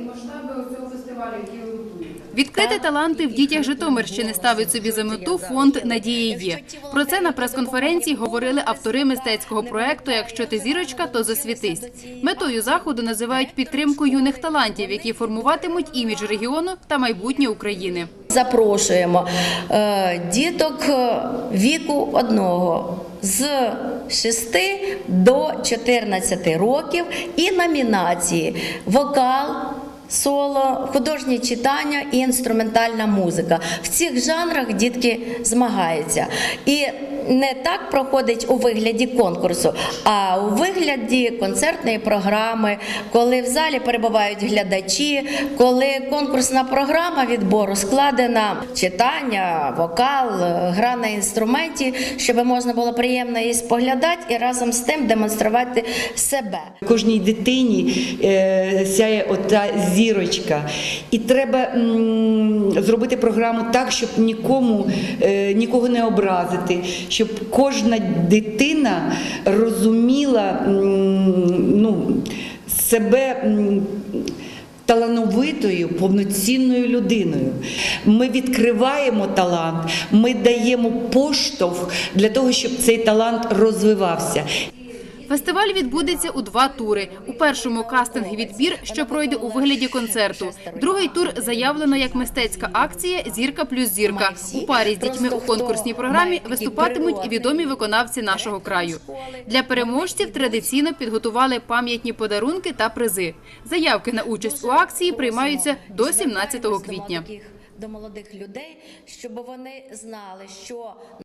і масштаби цього фестивалю, який ви готуєте? Відкрити таланти в дітях Житомирщини ставить собі за мету фонд Надія є. Про це на прес-конференції говорили автори мистецького проекту Якщо ти зірочка, то засвітись. Метою заходу називають підтримку юних талантів, які формуватимуть імідж регіону та майбутнє України. Запрошуємо е, діток е, віку одного з 6 до 14 років і номінації вокал. Соло, художні читання і інструментальна музика. В цих жанрах дітки змагаються. І не так проходить у вигляді конкурсу, а у вигляді концертної програми, коли в залі перебувають глядачі, коли конкурсна програма відбору складена читання, вокал, гра на інструменті, щоб можна було приємно її споглядати і разом з тим демонструвати себе. Кожній дитині е, сяє ота зірочка. І треба зробити програму так, щоб нікому е, нікого не образити, щоб кожна дитина розуміла ну, себе. Талановитою, повноцінною людиною. Ми відкриваємо талант, ми даємо поштовх для того, щоб цей талант розвивався. Фестиваль відбудеться у два тури. У першому кастинг відбір, що пройде у вигляді концерту. Другий тур заявлено як мистецька акція Зірка плюс зірка. У парі з дітьми у конкурсній програмі виступатимуть відомі виконавці нашого краю. Для переможців традиційно підготували пам'ятні подарунки та призи. Заявки на участь у акції приймаються до 17 квітня. До молодих людей, щоб вони знали, що